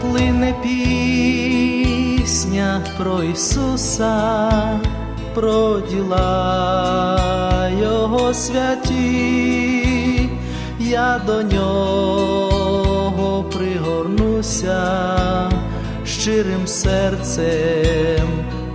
Плине пісня про Ісуса, про діла Його святі, я до нього пригорнуся щирим серцем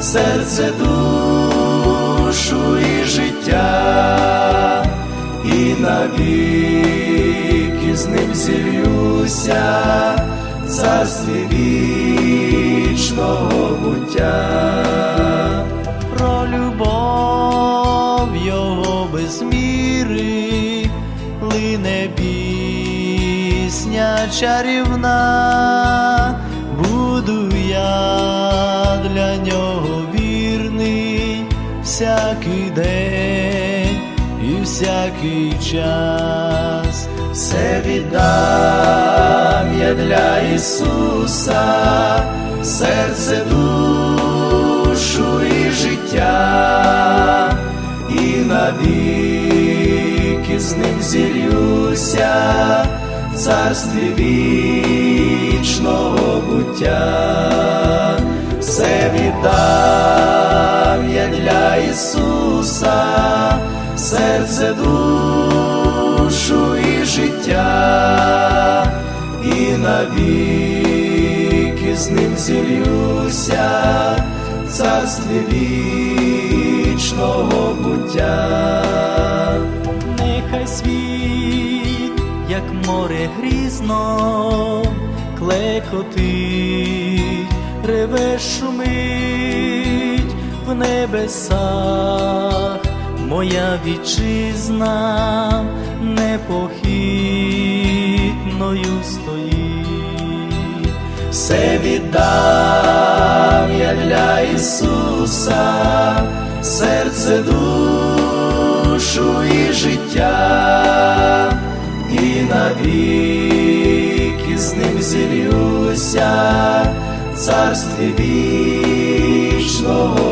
серце душу і життя, і навіки з ним зілюся, в царстві вічного буття, про любов його без міри, чарівна, буду я всякий день і всякий час, все віддам я для Ісуса, серце душу і життя, і навіки з ним зілюся, в царстві вічного буття, все віддам для Ісуса, серце душу і життя, і навіки з ним зілюся, в царстві вічного буття. Нехай світ, як море грізно, клекотить, реве шумить в небесах, моя вітчизна непохитною стоїть, все віддам я для Ісуса, серце душу і життя, і навіки з ним зілюся, царстві вічного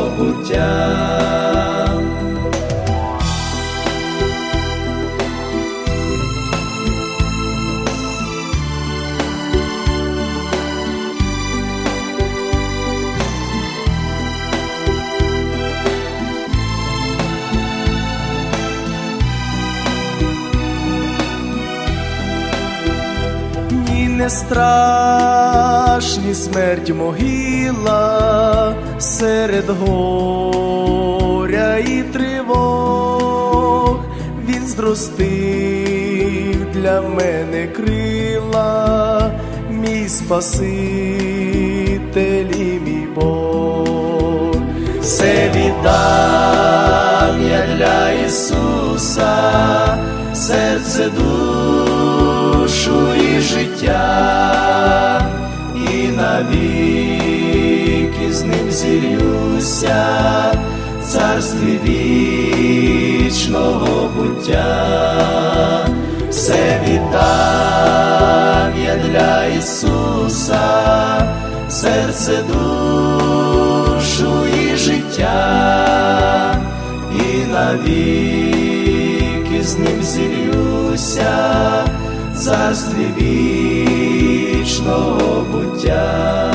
не страшні смерть могила серед горя і тривог, він зростив для мене крила, мій Спаситель і мій Бог, все віддам я для Ісуса, серце душу життя, і навіки з ним зілюся, в царстві вічного буття, все віддам я для Ісуса, серце душу і життя, і навіки з ним зілюся, царстві вічного буття.